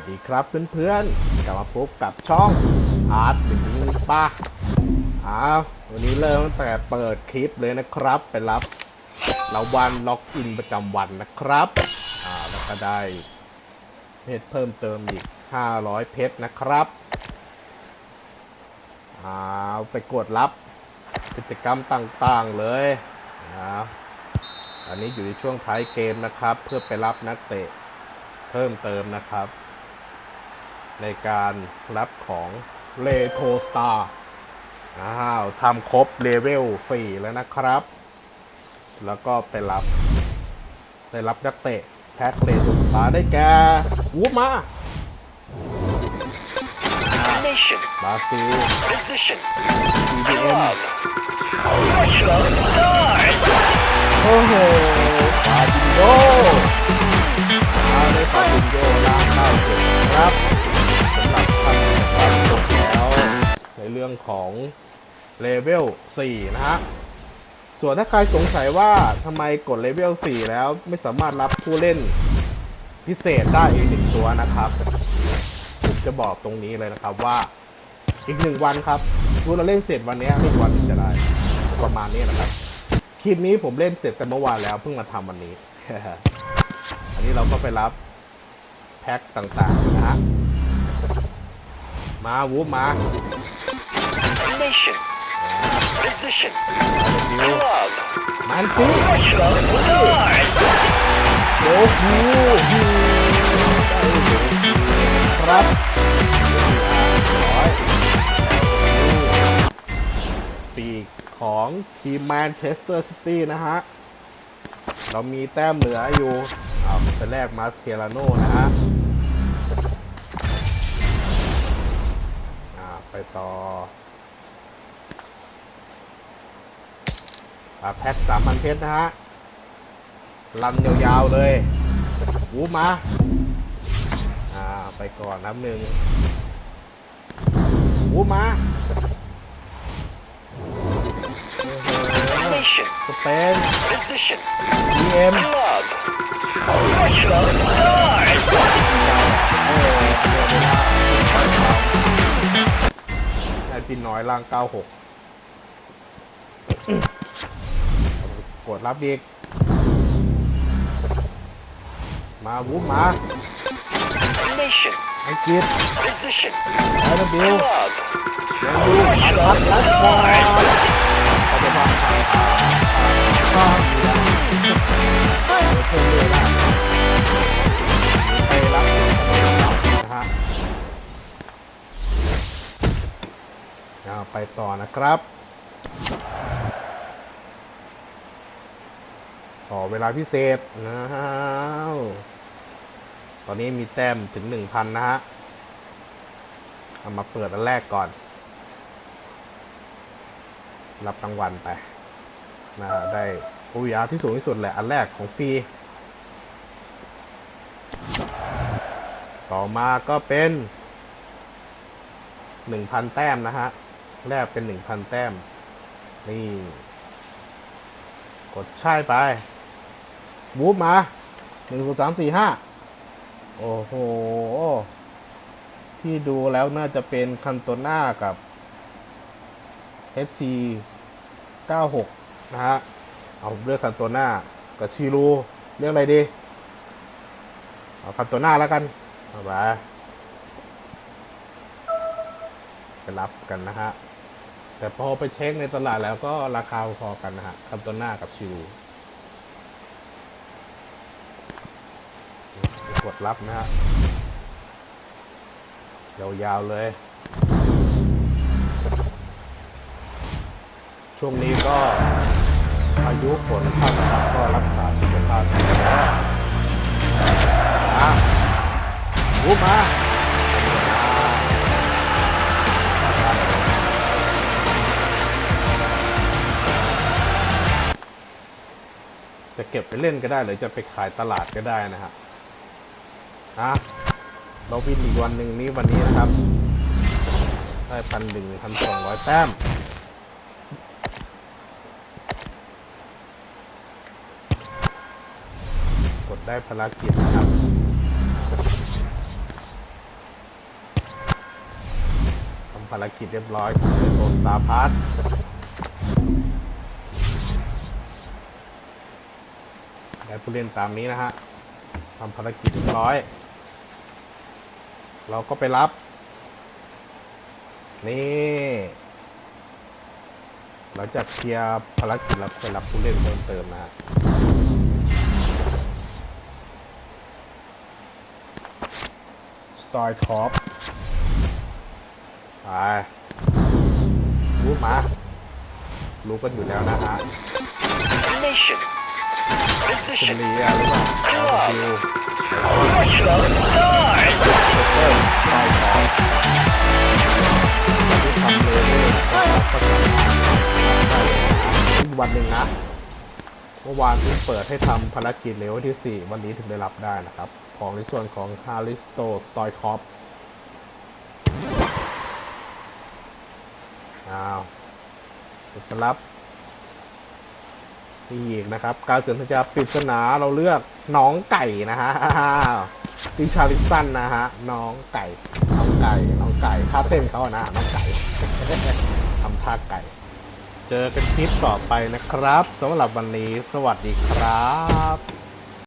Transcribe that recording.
วัสดีครับเพื่อนๆ กลับมาพบกับช่องอาร์ตหรือป้าอ้าววันนี้เริ่มตั้งแต่เปิดคลิปเลยนะครับ ไปรับรางวัลล็อกอินประจำวันนะครับอ่าแล้วก็ได้เพชรเพิ่มเติมอีก 500 เพชรนะครับอ้าวไปกดรับกิจกรรมต่างๆเลยนะอันนี้อยู่ในช่วงท้ายเกมนะครับ เพื่อไปรับนักเตะเพิ่มเติมนะครับ ในการรับของเลโทสตาร์อ้าวทำครบเลเวล 4 แล้วนะครับ แล้วก็ไปรับ ได้รับนักเตะแพ็คเลโทสตาร์ได้แก่วูมา Nation, บราซิล position, BBM club, professional, start! โอ้โหปาจินโยมาเลยปาจินโยล่างเข้า ของเลเวล4นะฮะ ส่วนถ้าใครสงสัยว่าทำไมกดเลเวล4แล้วไม่สามารถรับผู้เล่นพิเศษได้อีกหนึ่งตัวนะครับผมจะบอกตรงนี้เลยนะครับว่าอีกหนึ่งวันครับทุกเราเล่นเสร็จวันนี้ยอีกวันจะได้ประมาณนี้นะครับคลิปนี้ผมเล่นเสร็จแต่เมื่อวานแล้วเพิ่งมาทำวันนี้ อันนี้เราก็ไปรับแพ็คต่างๆนะฮะมาวูบมา Nation, position, ดิว club, มันซี professional, start! โอ้โหฮูครับร้อยปีกของทีมแมนเชสเตอร์ซิตี้นะฮะ เรามีแต้มเหลืออยู่เอาไปแรกมาสเคลาโน่นะฮะอ่าไปต่อ อ่าแพ็คสามพันเพชรนะฮะรันยาวๆเลยวูมา อ่า ไปก่อนน้ำหนึ่งวูมาโอ้โห Nation, สเปน position, GM club, professional, start! โอ้โหเดี๋ยวเวลาได้พินน้อยล่าง 96 กดรับอีก มาวูมา Nation, อังกฤษ position, ไอร์บิล club, ยังดูอัดอัดและฟอปัจจุบันทางอ่าก็มีแล้วเดี๋ยวเพิ่มเลยนะไปรับนะฮะเอาไปต่อนะครับ ต่อเวลาพิเศษนะฮะตอนนี้มีแต้มถึง1,000นนะฮะ เอามาเปิดอันแรกก่อน รับรางวัลไปนะได้โอยาที่สูงที่สุดแหละ อันแรกของฟรี ต่อมาก็เป็น1,000แต้มนะฮะ แรกเป็น1,000แต้ม นี่ กดใช่ไป วูบมา1 2 3 4 5โอ้โห ที่ดูแล้วน่าจะเป็นคันโตน่ากับ HC 96 นะฮะ เอาเลือกคันโตน่ากับชิรูเลือกอะไรดี เอาคันโตน่าแล้วกันเอาไปไปรับกันนะฮะ แต่พอไปเช็คในตลาดแล้วก็ราคาพอกันนะฮะคันโตน่ากับชิรูก ดรับนะฮะยาวๆเลย ช่วงนี้ก็อายุฝนเข้านะครับก็รักษาสุขภาพนะมาวูบมาจะเก็บไปเล่นก็ได้หรือจะไปขายตลาดก็ได้นะฮะ อะเราวินอีกวันหนึ่งนี้วันนี้นะครับ ได้พันหนึ่งพันสองร้อยแต้มกดได้ภารกิจนะครับทำภารกิจเรียบร้อยของเรโตสตาร์พาร์ทได้ผู้เล่นตามนี้นะฮะทำภารกิจเรียบร้อย เราก็ไปรับ นี่ หลังจากเคลียร์ภารกิจแล้วไปรับผู้เล่นเพิ่มเติมนะฮะสตอยท็อปไปรู้มา รู้กันอยู่แล้วนะฮะ Nation. เป็น Position. ลีอะหรือเปล่าดิว Virtual stars. เตอร์สตอยท็อปที่ทำเลเนี่ยนะครับก็ทำได้วันหนึ่งนะ เมื่อวานเพิ่งเปิดให้ทำภารกิจเลเวลที่ 4 วันนี้ถึงได้รับได้นะครับ ของในส่วนของฮาริสโตสตอยท็อปอ้าวไปรับนี่อีกนะครับ การเสนสัญญาปริศนาเราเลือก น้องไก่นะฮะดิชาริสันนะฮะ น้องไก่ น้องไก่ น้องไก่ท่าเต้นเขาอะนะ น้องไก่ทำท่าไก่ เจอกันคลิปต่อไปนะครับสำหรับวันนี้ สวัสดีครับ